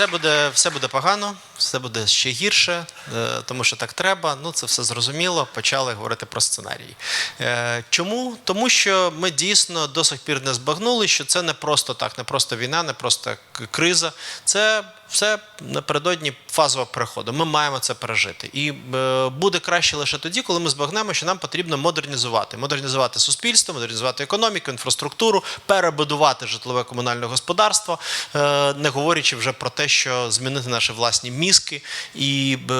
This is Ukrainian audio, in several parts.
все буде, все буде погано, все буде ще гірше, е, тому що так треба. Ну це все зрозуміло. Почали говорити про сценарій. Е, Чому? Тому що ми дійсно до сих пір не збагнули, що це не просто так, не просто війна, не просто криза. Це все напередодні фазового переходу. Ми маємо це пережити. І е, буде краще лише тоді, коли ми збагнемо, що нам потрібно модернізувати. Модернізувати суспільство, модернізувати економіку, інфраструктуру, перебудувати житлове комунальне господарство, не говорячи вже про те, що змінити наші власні мізки і е,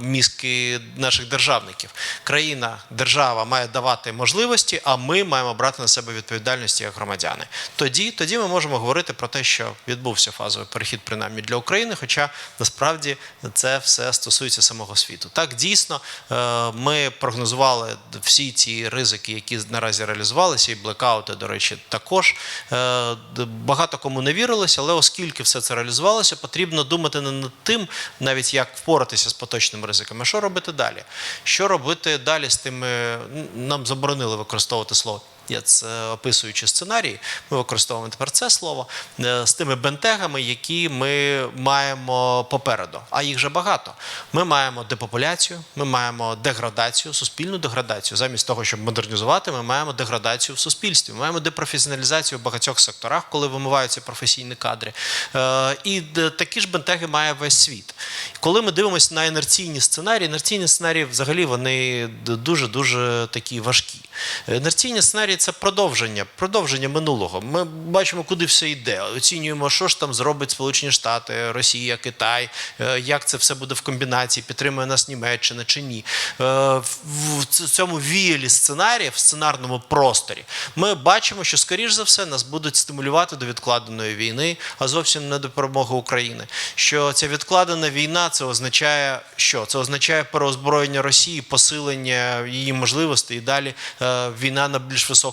мізки наших державників. Країна, держава має давати можливості, а ми маємо брати на себе відповідальність як громадяни. Тоді, тоді ми можемо говорити про те, що відбувся фазовий перехід, принаймні для України. Хоча насправді це все стосується самого світу. Так дійсно е, ми прогнозували всі ці ризики, які наразі реалізувалися, і блекаути, до речі, також Е, багато кому не вірилося, але оскільки все це реалізувалося, потрібно думати не над тим, навіть як впоратися з поточними ризиками. Що робити далі? Що робити далі з тими? Нам заборонили використовувати слово. Я це описуючи сценарії, ми використовуємо тепер це слово е, з тими бентегами, які ми маємо попереду. А їх же багато. Ми маємо депопуляцію, ми маємо деградацію, суспільну деградацію. Замість того, щоб модернізувати, ми маємо деградацію в суспільстві. Ми маємо депрофесіоналізацію в багатьох секторах, коли вимиваються професійні кадри. Е, І такі ж бентеги має весь світ. Коли ми дивимося на інерційні сценарії, інерційні сценарії взагалі вони дуже дуже такі важкі. Інерційні сценарії це продовження, продовження минулого. Ми бачимо, куди все йде. Оцінюємо, що ж там зробить Сполучені Штати, Росія, Китай, е, як це все буде в комбінації, підтримує нас Німеччина чи ні. Е, В цьому віялі сценаріїв, в сценарному просторі, ми бачимо, що скоріш за все нас будуть стимулювати до відкладеної війни, а зовсім не до перемоги України. Що ця відкладена війна це означає, що це означає переозброєння Росії, посилення її можливостей і далі е, війна на більш високому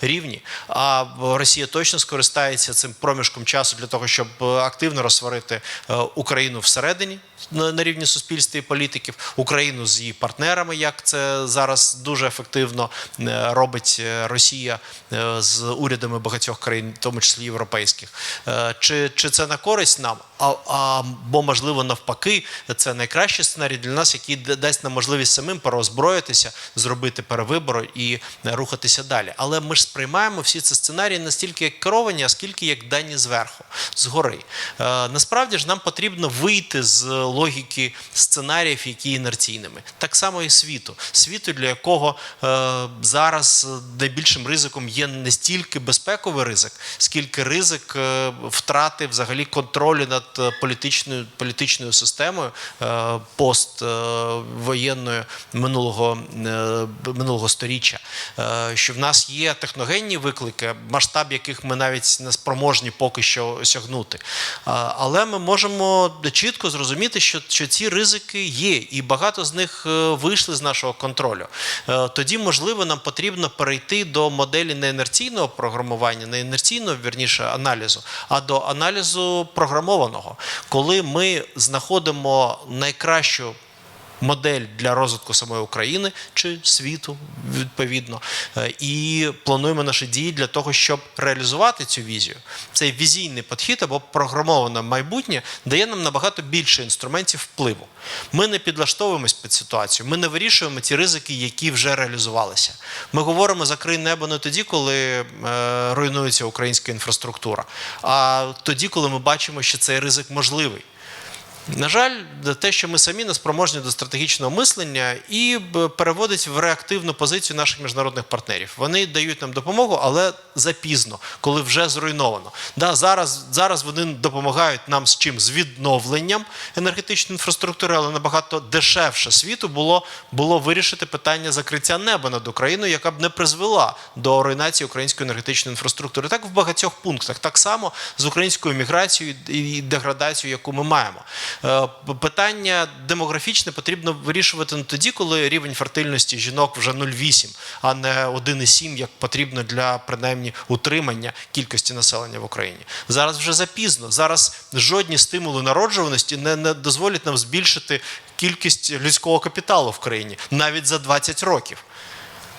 рівні. А Росія точно скористається цим проміжком часу для того, щоб е, активно розсварити е, Україну всередині на, рівні суспільства і політиків, Україну з її партнерами, як це зараз дуже ефективно е, робить Росія з урядами багатьох країн, в тому числі європейських. Чи, чи це на користь нам? А, а бо можливо навпаки, це найкращий сценарій для нас, який дасть нам можливість самим переозброїтися, зробити перевибори і е, рухатися далі. Але ми ж сприймаємо всі ці сценарії настільки як керовані, а скільки як дані зверху, згори. Е, насправді ж нам потрібно вийти з логіки сценаріїв, які інерційними. Так само і світу. Світу, для якого е, зараз найбільшим ризиком є не стільки безпековий ризик, скільки ризик е, втрати взагалі контролю над е, політичною, політичною системою е, поствоєнною минулого, е, минулого сторіччя. Е, що в нас є техногенні виклики, масштаб яких ми навіть не спроможні поки що осягнути. Але ми можемо чітко зрозуміти, що, що ці ризики є, і багато з них вийшли з нашого контролю. Тоді, можливо, нам потрібно перейти до моделі не інерційного програмування, не інерційного, вірніше, аналізу, а до аналізу програмованого, коли ми знаходимо найкращу модель для розвитку самої України чи світу, відповідно, е, і плануємо наші дії для того, щоб реалізувати цю візію. Цей візійний підхід або програмоване майбутнє дає нам набагато більше інструментів впливу. Ми не підлаштовуємось під ситуацію, ми не вирішуємо ті ризики, які вже реалізувалися. Ми говоримо закрий небо не тоді, коли е, руйнується українська інфраструктура, а тоді, коли ми бачимо, що цей ризик можливий. На жаль, те, що ми самі не спроможні до стратегічного мислення і переводить в реактивну позицію наших міжнародних партнерів. Вони дають нам допомогу, але запізно, коли вже зруйновано. Да, зараз, зараз вони допомагають нам з чим? З відновленням енергетичної інфраструктури, але набагато дешевше світу було, було вирішити питання закриття неба над Україною, яка б не призвела до руйнації української енергетичної інфраструктури. Так в багатьох пунктах, так само з українською міграцією і деградацією, яку ми маємо. Е, Питання демографічне потрібно вирішувати не тоді, коли рівень фертильності жінок вже 0,8, а не 1,7, як потрібно для принаймні утримання кількості населення в Україні. Зараз вже запізно. Зараз жодні стимули народжуваності не, не дозволять нам збільшити кількість людського капіталу в країні навіть за 20 років.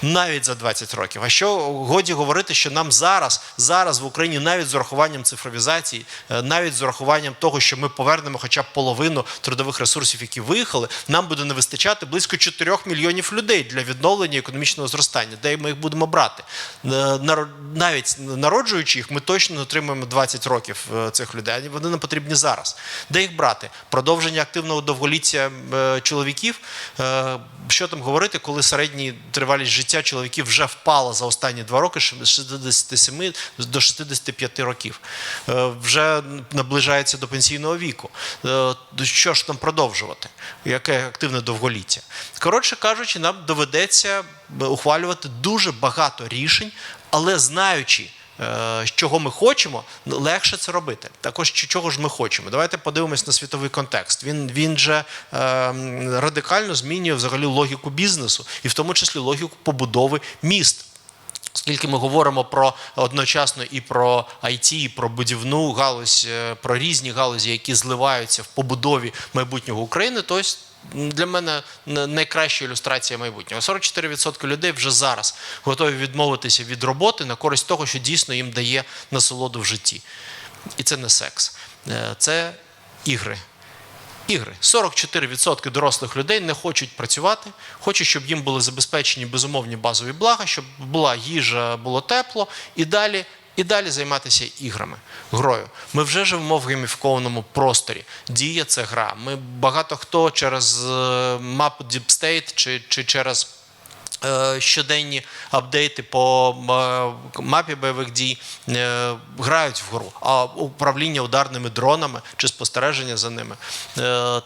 Навіть за 20 років. А що годі говорити, що нам зараз, зараз в Україні, навіть з урахуванням цифровізації, е, навіть з урахуванням того, що ми повернемо хоча б половину трудових ресурсів, які виїхали, нам буде не вистачати близько 4 мільйонів людей для відновлення економічного зростання. Де ми їх будемо брати? Е, Навіть народжуючи їх, ми точно отримаємо 20 років е, цих людей. Вони нам потрібні зараз. Де їх брати? Продовження активного довголіття чоловіків. Що там говорити, коли середня тривалість життя чоловіків вже впала за останні два роки з 67 до 65 років. Е, Вже наближається до пенсійного віку. Е, Що ж там продовжувати? Яке активне довголіття? Коротше кажучи, нам доведеться е, ухвалювати дуже багато рішень, але знаючи. Е, Чого ми хочемо, легше це робити. Також чого ж ми хочемо. Давайте подивимось на світовий контекст. Він, він же е, радикально змінює взагалі логіку бізнесу, і в тому числі логіку побудови міст. Оскільки ми говоримо про одночасно і про IT, і про будівну галузь, е, про різні галузі, які зливаються в побудові майбутнього України, то ось для мене найкраща ілюстрація майбутнього. 44% людей вже зараз готові відмовитися від роботи на користь того, що дійсно їм дає насолоду в житті. І це не секс, Е, це ігри. Ігри. 44% дорослих людей не хочуть працювати, хочуть, щоб їм були забезпечені безумовні базові блага, щоб була їжа, було тепло, і далі, і далі займатися іграми, грою. Ми вже живемо в гейміфікованому просторі. Дія це гра. Ми багато хто через е, мапу Deep State чи, чи через. е, Щоденні апдейти по е, мапі бойових дій грають в гру, а управління ударними дронами чи спостереження за ними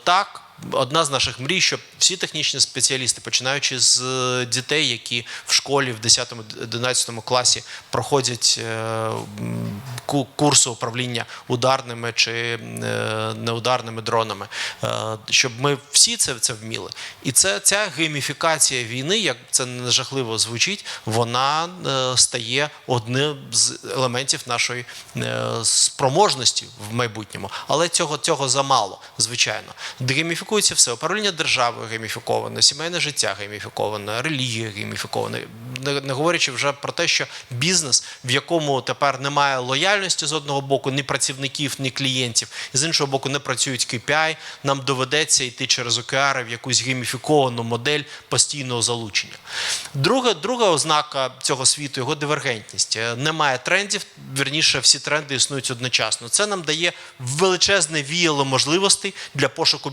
так. Одна з наших мрій, щоб всі технічні спеціалісти, починаючи з е, дітей, які в школі в 10-11 класі проходять е, курси управління ударними чи е, неударними дронами, щоб ми всі це, це вміли. І це ця гейміфікація війни, як це не жахливо звучить, вона стає одним з елементів нашої спроможності в майбутньому. Але цього, цього замало, звичайно. Гейміфікується все. Управління державою гейміфіковане, сімейне життя гейміфіковане, релігія гейміфікована. Не, не говорячи вже про те, що бізнес, в якому тепер немає лояльності з одного боку, ні працівників, ні клієнтів, і з іншого боку, не працюють KPI, нам доведеться йти через океари в якусь гейміфіковану модель постійного залучення. Друга, друга ознака цього світу його дивергентність. Е, Немає трендів, вірніше, всі тренди існують одночасно. Це нам дає величезне віяло можливостей для пошуку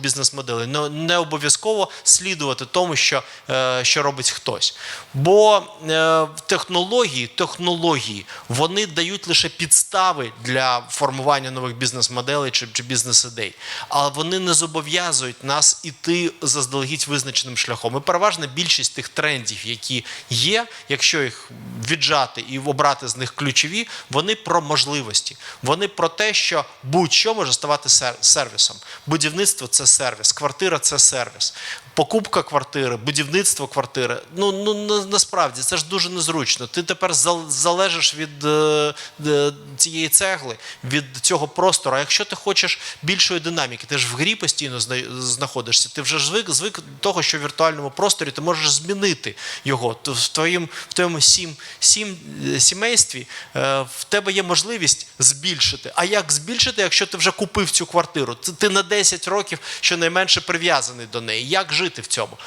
бізнес-моделей. Не, не обов'язково слідувати тому, що, е, що робить хтось. Бо е, технології, технології вони дають лише підстави для формування нових бізнес-моделей чи, чи бізнес-ідей, але вони не зобов'язують нас іти заздалегідь визначеним шляхом. І переважна більшість тих трендів, які є, якщо їх віджати і обрати з них ключові, вони про можливості. Вони про те, що будь-що може ставати сервісом. Будівництво це сервіс, квартира це сервіс. Покупка квартири, будівництво квартири. Ну, ну на- насправді це ж дуже незручно. Ти тепер зал- залежиш від е, е, цієї цегли, від цього простору. А якщо ти хочеш більшої динаміки, ти ж в грі постійно зна- знаходишся. Ти вже звик, звик до того, що в віртуальному просторі ти можеш змінити його. То в твоїм в твоєму сім, сім е, сімействі е, в тебе є можливість збільшити. А як збільшити, якщо ти вже купив цю квартиру? Ти, ти на 10 років щонайменше прив'язаний до неї. Як жити в цьому?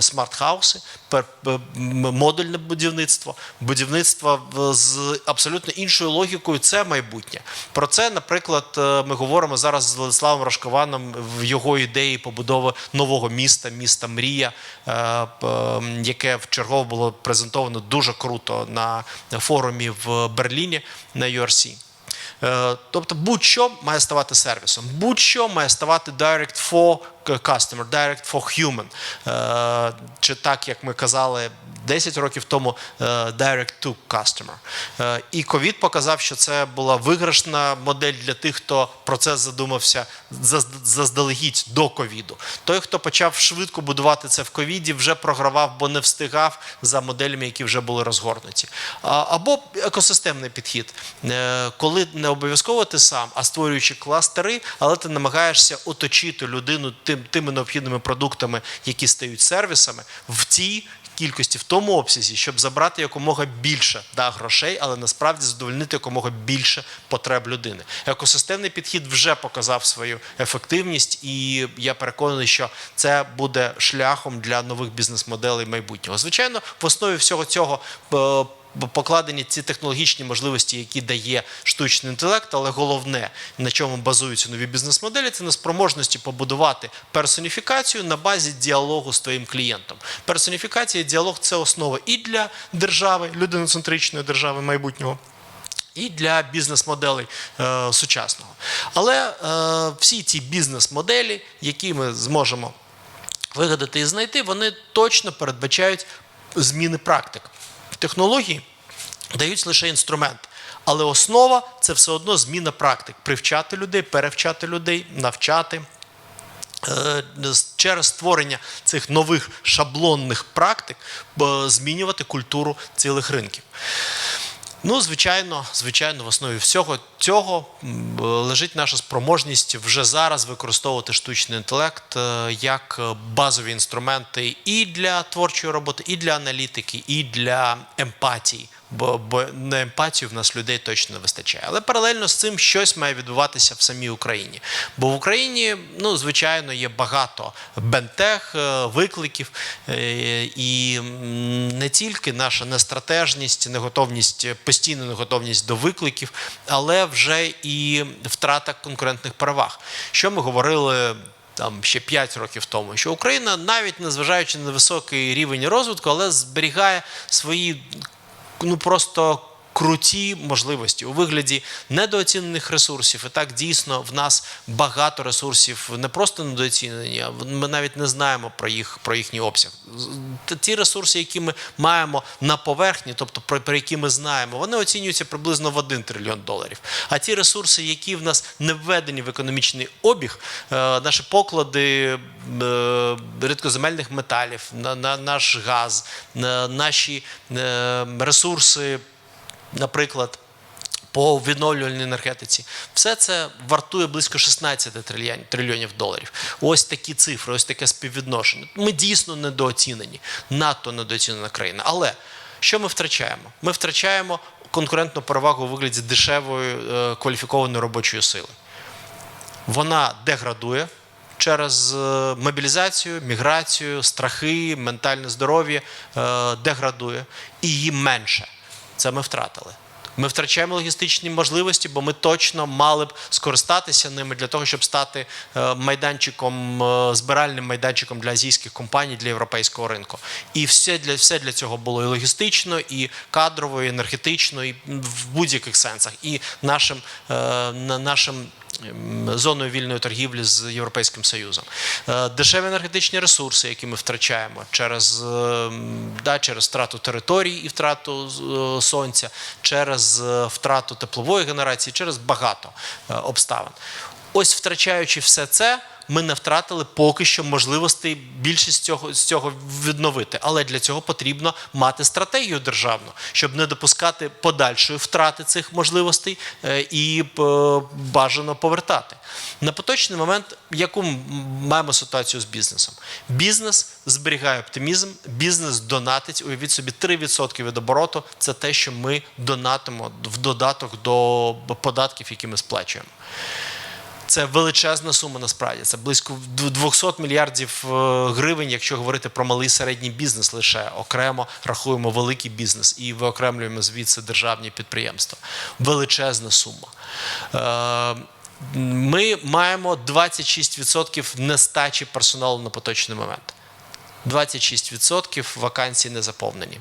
Смарт-хауси, модульне будівництво, будівництво з абсолютно іншою логікою це майбутнє. Про це, наприклад, е, ми говоримо зараз з Владиславом Рашкованом в його ідеї побудови нового міста, міста Мрія, е, яке вчергово було презентовано дуже круто на форумі в Берліні на URC. Е, Тобто будь-що має ставати сервісом, будь-що має ставати direct for customer, direct for human. Е, Чи так, як ми казали 10 років тому, е, direct to customer. Е, І ковід показав, що це була виграшна модель для тих, хто про це задумався заздалегідь до ковіду. Той, хто почав швидко будувати це в ковіді, вже програвав, бо не встигав за моделями, які вже були розгорнуті. Або екосистемний підхід, коли не обов'язково ти сам, а створюючи кластери, але ти намагаєшся оточити людину тими необхідними продуктами, які стають сервісами, в тій кількості, в тому обсязі, щоб забрати якомога більше да, грошей, але насправді задовольнити якомога більше потреб людини. Екосистемний підхід вже показав свою ефективність, і я переконаний, що це буде шляхом для нових бізнес-моделей майбутнього. Звичайно, в основі всього цього. Покладені ці технологічні можливості, які дає штучний інтелект, але головне, на чому базуються нові бізнес-моделі, це на спроможності побудувати персоніфікацію на базі діалогу з твоїм клієнтом. Персоніфікація і діалог це основа і для держави, людиноцентричної держави майбутнього. І для бізнес-моделей е, сучасного. Але е, всі ці бізнес-моделі, які ми зможемо вигадати і знайти, вони точно передбачають зміни практик. Технології дають лише інструмент. Але основа це все одно зміна практик. Привчати людей, перевчати людей, навчати. Е, Через створення цих нових шаблонних практик змінювати культуру цілих ринків. Ну, звичайно, звичайно, в основі всього цього лежить наша спроможність вже зараз використовувати штучний інтелект е, як базові інструменти і для творчої роботи, і для аналітики, і для емпатії. Бо, бо на емпатію в нас людей точно не вистачає. Але паралельно з цим щось має відбуватися в самій Україні. Бо в Україні, ну, звичайно, є багато бентег, е, викликів, е, і не тільки наша нестратежність, неготовність, постійна неготовність до викликів, але вже і втрата конкурентних переваг. Що ми говорили там ще 5 років тому, що Україна, навіть незважаючи на високий рівень розвитку, але зберігає свої ну просто круті можливості у вигляді недооцінених ресурсів. І так дійсно в нас багато ресурсів не просто недооцінені, а ми навіть не знаємо про їх про їхній обсяг. Ті ресурси, які ми маємо на поверхні, тобто про, про які ми знаємо, вони оцінюються приблизно в 1 трильйон доларів. А ті ресурси, які в нас не введені в економічний обіг, е, наші поклади е, рідкоземельних металів, на, на наш газ, на наші е, ресурси, наприклад. По відновлювальній енергетиці, все це вартує близько 16 трильйон- трильйонів доларів. Ось такі цифри, ось таке співвідношення. Ми дійсно недооцінені, надто недооцінена країна. Але що ми втрачаємо? Ми втрачаємо конкурентну перевагу у вигляді дешевої е, кваліфікованої робочої сили вона деградує через е, мобілізацію, міграцію, страхи, ментальне здоров'я е, деградує і її менше. Це ми втратили. Ми втрачаємо логістичні можливості, бо ми точно мали б скористатися ними для того, щоб стати е, майданчиком, е, збиральним майданчиком для азійських компаній, для європейського ринку. І все для, все для цього було і логістично, і кадрово, і енергетично, і в будь-яких сенсах. І нашим, е, нашим зоною вільної торгівлі з Європейським Союзом. Е, Дешеві енергетичні ресурси, які ми втрачаємо через, ем, да, через втрату територій і втрату е, сонця, через е, втрату теплової генерації, через багато е, обставин. Ось втрачаючи все це. Ми не втратили поки що можливостей більшість цього, з цього відновити. Але для цього потрібно мати стратегію державну, щоб не допускати подальшої втрати цих можливостей е, і е, бажано повертати. На поточний момент, яку м- маємо ситуацію з бізнесом? Бізнес зберігає оптимізм, бізнес донатить. Уявіть собі, 3% від обороту це те, що ми донатимо в додаток до податків, які ми сплачуємо. Це величезна сума насправді. Це близько 200 мільярдів е, гривень, якщо говорити про малий середній бізнес лише окремо рахуємо великий бізнес і виокремлюємо звідси державні підприємства. Величезна сума. Е, Ми маємо 26% нестачі персоналу на поточний момент. 26% вакансій не заповнені.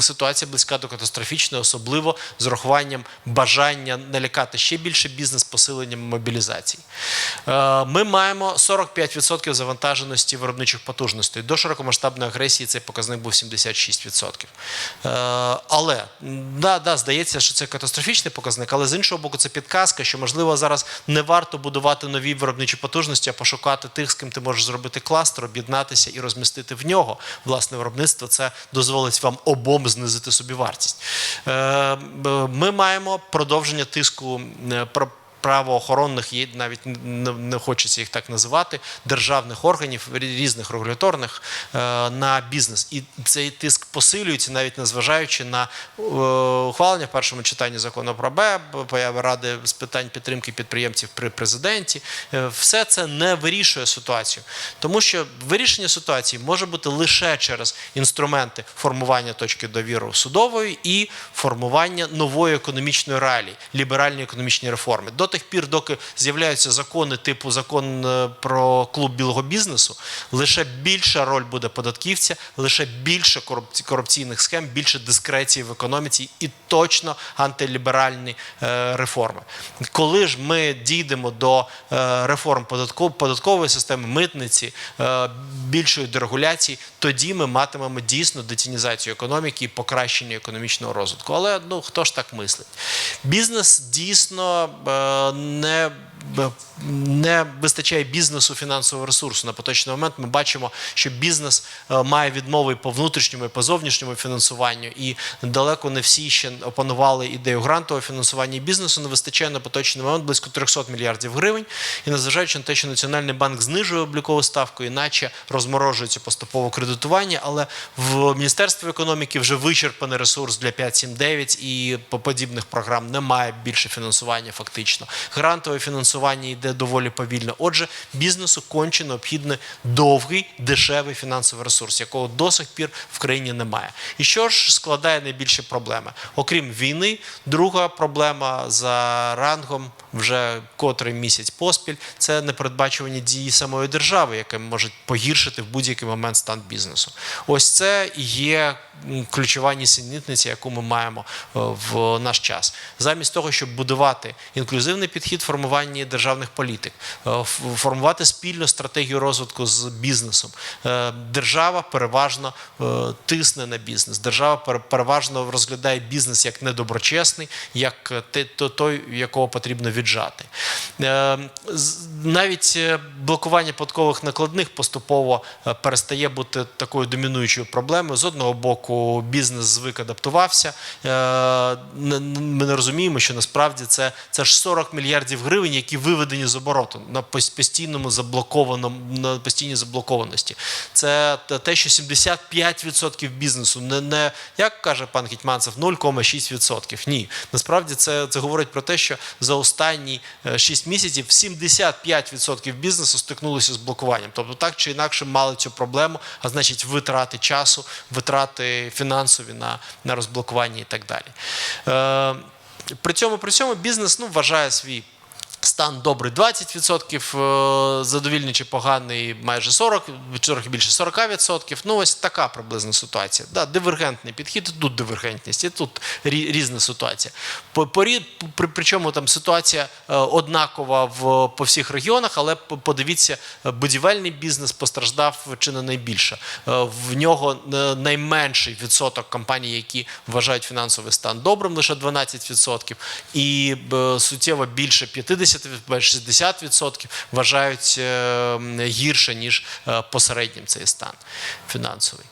Ситуація близька до катастрофічної, особливо з урахуванням бажання налякати ще більше бізнес посиленням мобілізації. Е, Ми маємо 45% завантаженості виробничих потужностей. До широкомасштабної агресії цей показник був 76%. Е, Але да, да, здається, що це катастрофічний показник, але з іншого боку, це підказка, що можливо зараз не варто будувати нові виробничі потужності, а пошукати тих, з ким ти можеш зробити кластер, об'єднатися і розмістити в нього власне виробництво. Це дозволить вам обом знизити собівартість. вартість, Ми маємо продовження тиску е, правоохоронних, є навіть не, хочеться їх так називати, державних органів різних регуляторних е, на бізнес. І цей тиск посилюється, навіть незважаючи на е, ухвалення в першому читанні закону про БЕБ, появи ради з питань підтримки підприємців при президенті. Е, Все це не вирішує ситуацію, тому що вирішення ситуації може бути лише через інструменти формування точки довіри судової і формування нової економічної реалії, ліберальної економічної реформи. До тих пір, доки з'являються закони типу закон е, про клуб білого бізнесу, лише більша роль буде податківця, лише більше корупційних схем, більше дискреції в економіці і точно антиліберальні е, реформи. Коли ж ми дійдемо до е, реформ податкової системи, митниці, більшої дерегуляції, тоді ми матимемо дійсно детінізацію економіки і покращення економічного розвитку. Але ну хто ж так мислить? Бізнес дійсно не не вистачає бізнесу фінансового ресурсу. На поточний момент ми бачимо, що бізнес е, має відмови по внутрішньому і по зовнішньому фінансуванню, і далеко не всі ще опанували ідею грантового фінансування бізнесу. Не вистачає на поточний момент близько 300 мільярдів гривень. І незважаючи на те, що Національний банк знижує облікову ставку, іначе розморожується поступово кредитування, але в Міністерстві економіки вже вичерпаний ресурс для 5.7.9 і по подібних програм немає більше фінансування фактично. Грантове фінансування йде доволі повільно. Отже, бізнесу конче необхідний довгий, дешевий фінансовий ресурс, якого до сих пір в країні немає. І що ж складає найбільші проблеми? Окрім війни, друга проблема за рангом вже котрий місяць поспіль це непередбачувані дії самої держави, яке можуть погіршити в будь-який момент стан бізнесу. Ось це є ключова нісенітниця, яку ми маємо е, в наш час. Замість того, щоб будувати інклюзивний підхід в формуванні державних політик, е, формувати спільну стратегію розвитку з бізнесом. Е, Держава переважно е, тисне на бізнес. Держава пере- переважно розглядає бізнес як недоброчесний, як той, якого потрібно віджати. Навіть блокування податкових накладних поступово перестає бути такою домінуючою проблемою. З одного боку, бізнес звик адаптувався. Ми не розуміємо, що насправді це, це ж 40 мільярдів гривень, які виведені з обороту на постійному заблокованому на постійній заблокованості. Це те- що 75% бізнесу не, не як каже пан Гетьманцев, 0,6%. Ні, насправді це, це говорить про те, що за останні 6 місяців 75% бізнесу стикнулися з блокуванням. Тобто так чи інакше мали цю проблему, а значить витрати часу, витрати фінансові на, на розблокування і так далі. Е, при цьому при цьому бізнес ну, вважає свій. Стан добрий 20%, е, задовільний чи поганий майже 40, трохи більше 40%. Ну, ось така приблизна ситуація. Да, дивергентний підхід, тут дивергентність, і тут різна ситуація. Причому там ситуація е, однакова в, по всіх регіонах, але подивіться, будівельний бізнес постраждав чи не найбільше. Е, В нього е, найменший відсоток компаній, які вважають фінансовий стан добрим, лише 12%, і суттєво більше 50 60% вважають е, гірше, ніж е, посереднім цей стан фінансовий.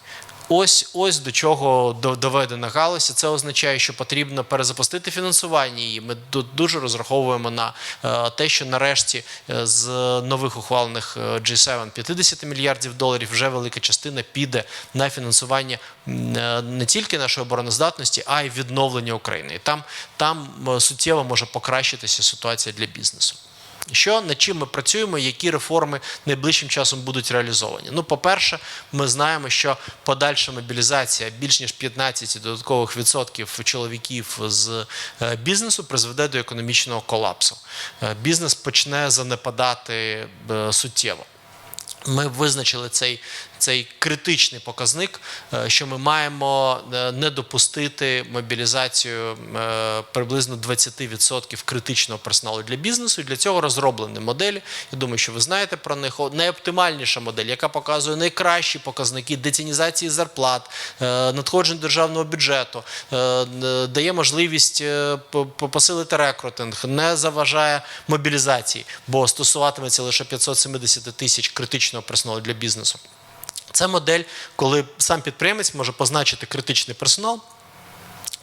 Ось ось до чого до- доведена галузь. Це означає, що потрібно перезапустити фінансування її. Ми ду- дуже розраховуємо на е, те, що нарешті е, з нових ухвалених е, G7 50 мільярдів доларів вже велика частина піде на фінансування не тільки нашої обороноздатності, а й відновлення України. І там, там суттєво може покращитися ситуація для бізнесу. Що над чим ми працюємо, які реформи найближчим часом будуть реалізовані? Ну, по-перше, ми знаємо, що подальша мобілізація більш ніж 15 додаткових відсотків чоловіків з е, бізнесу призведе до економічного колапсу. Е, Бізнес почне занепадати е, суттєво. Ми визначили цей, цей критичний показник, е, що ми маємо е, не допустити мобілізацію е, приблизно 20% критичного персоналу для бізнесу. Для цього розроблені моделі. Я думаю, що ви знаєте про них. Найоптимальніша модель, яка показує найкращі показники децінізації зарплат, надходжень державного бюджету, дає можливість по- по- посилити рекрутинг, не заважає мобілізації, бо стосуватиметься лише 570 тисяч критичного персоналу для бізнесу. Це модель, коли сам підприємець може позначити критичний персонал.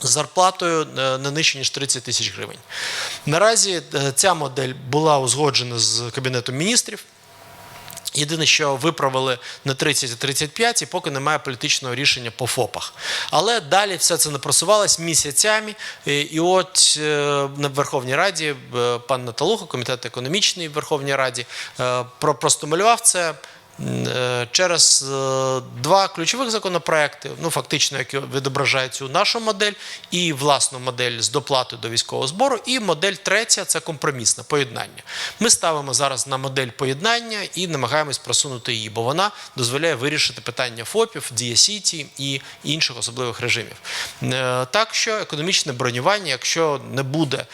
з зарплатою е, не нижче ніж 30 тисяч гривень. Наразі е, ця модель була узгоджена з Кабінетом міністрів. Єдине, що виправили на 30 і 35, і поки немає політичного рішення по ФОПах. Але далі все це не просувалось місяцями. І і от е, на Верховній Раді е, пан Наталуха, комітет економічний в Верховній Раді, е, про- простимулював це. Е, Через е, два ключових законопроекти, ну фактично, які відображають цю нашу модель, і власну модель з доплатою до військового збору, і модель третя це компромісне поєднання. Ми ставимо зараз на модель поєднання і намагаємось просунути її, бо вона дозволяє вирішити питання ФОПів, Дія-Сіті і інших особливих режимів. Е, Так що економічне бронювання, якщо не буде.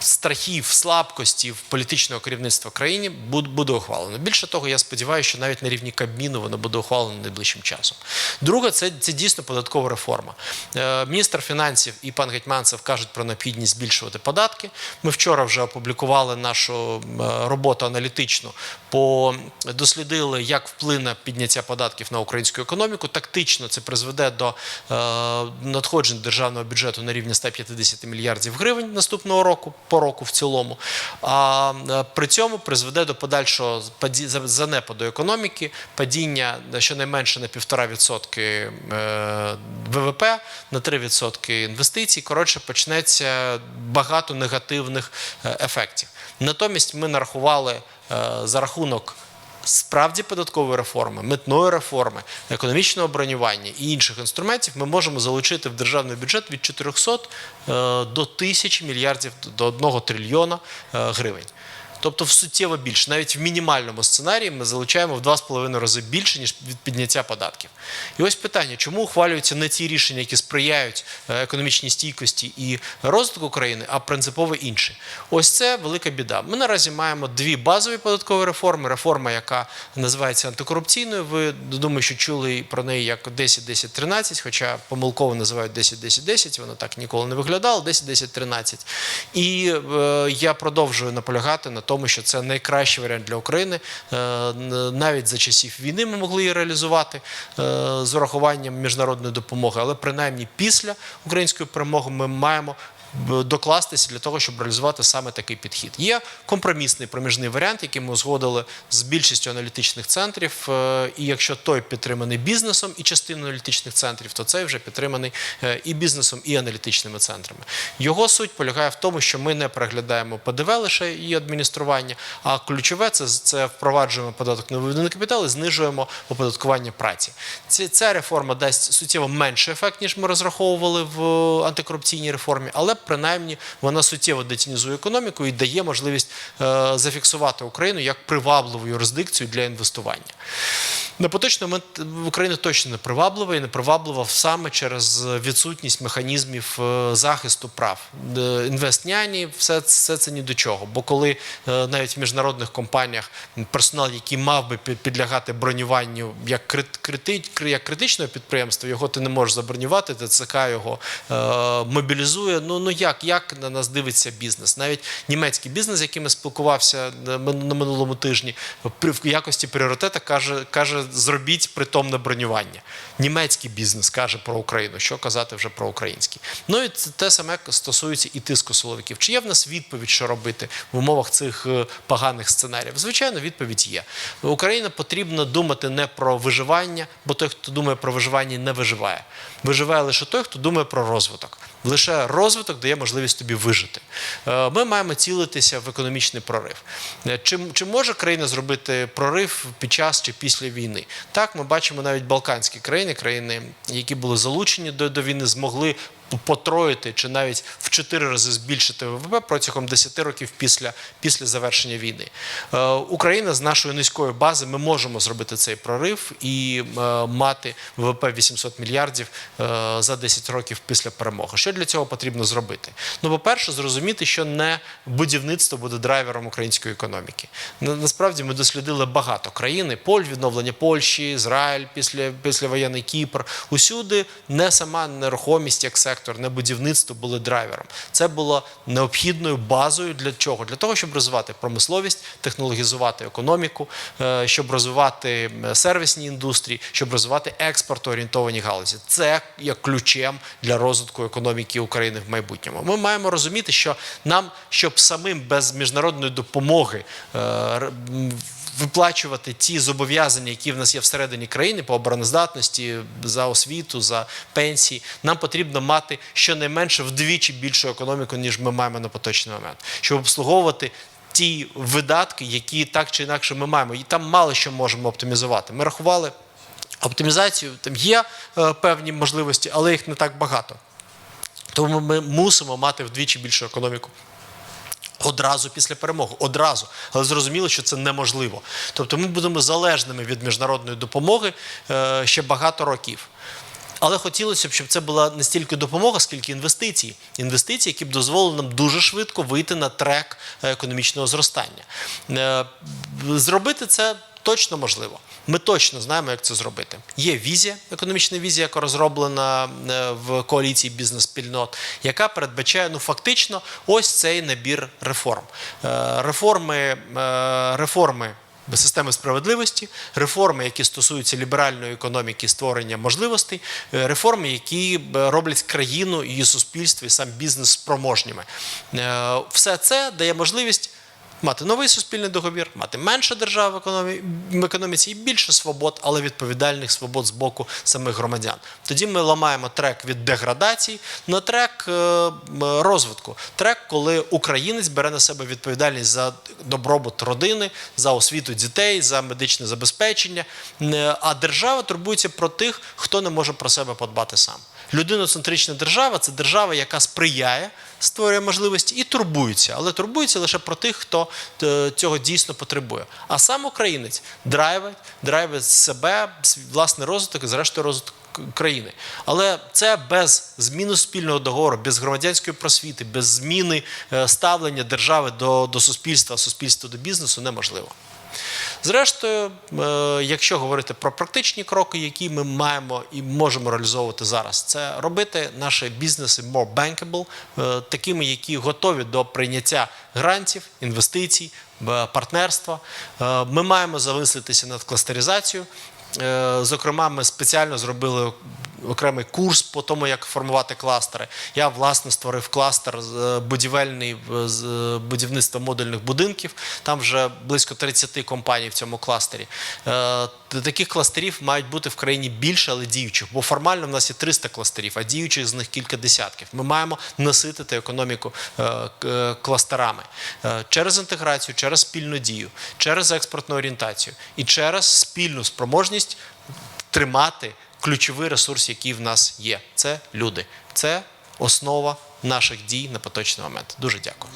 Страхів, слабкостів політичного керівництва країни буд- буде ухвалено. Більше того, я сподіваюся, що навіть на рівні Кабміну воно буде ухвалено найближчим часом. Друге, це, це дійсно податкова реформа. Е, Міністр фінансів і пан Гетьманцев кажуть про необхідність збільшувати податки. Ми вчора вже опублікували нашу е, роботу аналітичну, по дослідили, як вплине підняття податків на українську економіку. Тактично це призведе до е, надходжень державного бюджету на рівні 150 мільярдів гривень наступного року, по року в цілому. А е, при цьому призведе до подальшого занепаду економіки, падіння щонайменше на 1,5% е, ВВП, на 3% інвестицій. Коротше, почнеться багато негативних е, ефектів. Натомість ми нарахували за рахунок справді податкової реформи, митної реформи, економічного бронювання і інших інструментів ми можемо залучити в державний бюджет від 400 е, до 1000 мільярдів до 1 трильйона е, гривень. Тобто в суттєво більше, навіть в мінімальному сценарії ми залучаємо в 2,5 рази більше, ніж від підняття податків. І ось питання, чому ухвалюються не ті рішення, які сприяють е, економічній стійкості і розвитку країни, а принципово інші. Ось це велика біда. Ми наразі маємо дві базові податкові реформи. Реформа, яка називається антикорупційною. Ви думаю, що чули про неї як 10-10-13, хоча помилково називають 10-10-10, воно так ніколи не виглядало, 10-10-13. І е, я продовжую наполягати на тому, що це найкращий варіант для України. Е, навіть за часів війни ми могли її реалізувати е, з урахуванням міжнародної допомоги, але принаймні після української перемоги ми маємо докластися для того, щоб реалізувати саме такий підхід. Є компромісний проміжний варіант, який ми узгодили з більшістю аналітичних центрів. е, І якщо той підтриманий бізнесом і частиною аналітичних центрів, то цей вже підтриманий е, і бізнесом, і аналітичними центрами. Його суть полягає в тому, що ми не переглядаємо ПДВ лише і адміністрування, а ключове це, це впроваджуємо податок на виведений капітал і знижуємо оподаткування праці. Ці, ця реформа дасть суттєво менший ефект, ніж ми розраховували в антикорупційній реформі, але принаймні вона суттєво детінізує економіку і дає можливість е, зафіксувати Україну як привабливу юрисдикцію для інвестування. На поточний момент Україна точно не приваблива і не приваблива саме через відсутність механізмів е, захисту прав. Е, Інвестняні, все, все це ні до чого. Бо коли навіть в міжнародних компаніях персонал, який мав би підлягати бронюванню як, крит, крити, як критичного підприємства, його ти не можеш забронювати, ТЦК його е, мобілізує. Ну, ну як, як на нас дивиться бізнес? Навіть німецький бізнес, з яким я спілкувався на минулому тижні, в якості пріоритета каже, каже, зробіть притомне бронювання. Німецький бізнес каже про Україну, що казати вже про український. Ну і те саме стосується і тиску силовиків. Чи є в нас відповідь, що робити в умовах цих е, поганих сценаріїв? Звичайно, відповідь є. Україна потрібно думати не про виживання, бо той, хто думає про виживання, не виживає. Виживає лише той, хто думає про розвиток. Лише розвиток дає можливість тобі вижити. Е, Ми маємо цілитися в економічний прорив. Е, Чи, чи може країна зробити прорив під час чи після війни? Так, ми бачимо навіть Балканські країни, країни, які були залучені до, до війни, змогли потроїти чи навіть в 4 рази збільшити ВВП протягом 10 років після, після завершення війни. Е, Україна з нашої низької бази ми можемо зробити цей прорив і е, мати ВВП 800 мільярдів е, за 10 років після перемоги. Що для цього потрібно зробити? Ну, по-перше, зрозуміти, що не будівництво буде драйвером української економіки. Насправді ми дослідили багато країн, Поль, відновлення Польщі, Ізраїль, після, післявоєнний Кіпр. Усюди не сама нерухомість як сектор сектор, не будівництво були драйвером. Це було необхідною базою для чого? Для того, щоб розвивати промисловість, технологізувати економіку, е, щоб розвивати е, сервісні індустрії, щоб розвивати експортоорієнтовані галузі. Це є ключем для розвитку економіки України в майбутньому. Ми маємо розуміти, що нам, щоб самим без міжнародної допомоги е, виплачувати ті зобов'язання, які в нас є всередині країни по обороноздатності, за освіту, за пенсії, нам потрібно мати щонайменше вдвічі більшу економіку, ніж ми маємо на поточний момент, щоб обслуговувати. Ті видатки, які так чи інакше ми маємо, і там мало що можемо оптимізувати. Ми рахували оптимізацію, там є е, певні можливості, але їх не так багато. Тому ми мусимо мати вдвічі більшу економіку. Одразу після перемоги, одразу, але зрозуміло, що це неможливо. Тобто ми будемо залежними від міжнародної допомоги е, ще багато років. Але хотілося б, щоб це була не стільки допомога, скільки інвестиції. Інвестиції, які б дозволили нам дуже швидко вийти на трек е, економічного зростання. Е, Зробити це точно можливо. Ми точно знаємо, як це зробити. Є візія, економічна візія, яка розроблена е, в коаліції бізнес-спільнот, яка передбачає ну фактично ось цей набір реформ. Е, Реформи, е, реформи системи справедливості, реформи, які стосуються ліберальної економіки, створення можливостей, реформи, які роблять країну, її суспільство і сам бізнес спроможніми. Все це дає можливість. Мати новий суспільний договір, мати менше держав в в економіці і більше свобод, але відповідальних свобод з боку самих громадян. Тоді ми ламаємо трек від деградації на трек е, розвитку. Трек, коли українець бере на себе відповідальність за добробут родини, за освіту дітей, за медичне забезпечення. Е, А держава турбується про тих, хто не може про себе подбати сам. Людиноцентрична держава це держава, яка сприяє, створює можливості і турбується, але турбується лише про тих, хто е, цього дійсно потребує. А сам українець драйвить, драйвить себе, власний розвиток і зрештою розвиток країни. Але це без зміни спільного договору, без громадянської просвіти, без зміни е, ставлення держави до, до суспільства, суспільства до бізнесу неможливо. Зрештою, е, якщо говорити про практичні кроки, які ми маємо і можемо реалізовувати зараз, це робити наші бізнеси more bankable, е, такими, які готові до прийняття грантів, інвестицій, е, партнерства. Ми маємо замислитися над кластеризацією. Зокрема, ми спеціально зробили окремий курс по тому, як формувати кластери. Я власне створив кластер е, будівельний з е, будівництва модульних будинків. Там вже близько 30 компаній в цьому кластері. Е, Таких кластерів мають бути в країні більше, але діючих. Бо формально в нас є 300 кластерів, а діючих з них кілька десятків. Ми маємо наситити економіку кластерами через інтеграцію, через спільну дію, через експортну орієнтацію і через спільну спроможність тримати ключовий ресурс, який в нас є. Це люди. Це основа наших дій на поточний момент. Дуже дякую.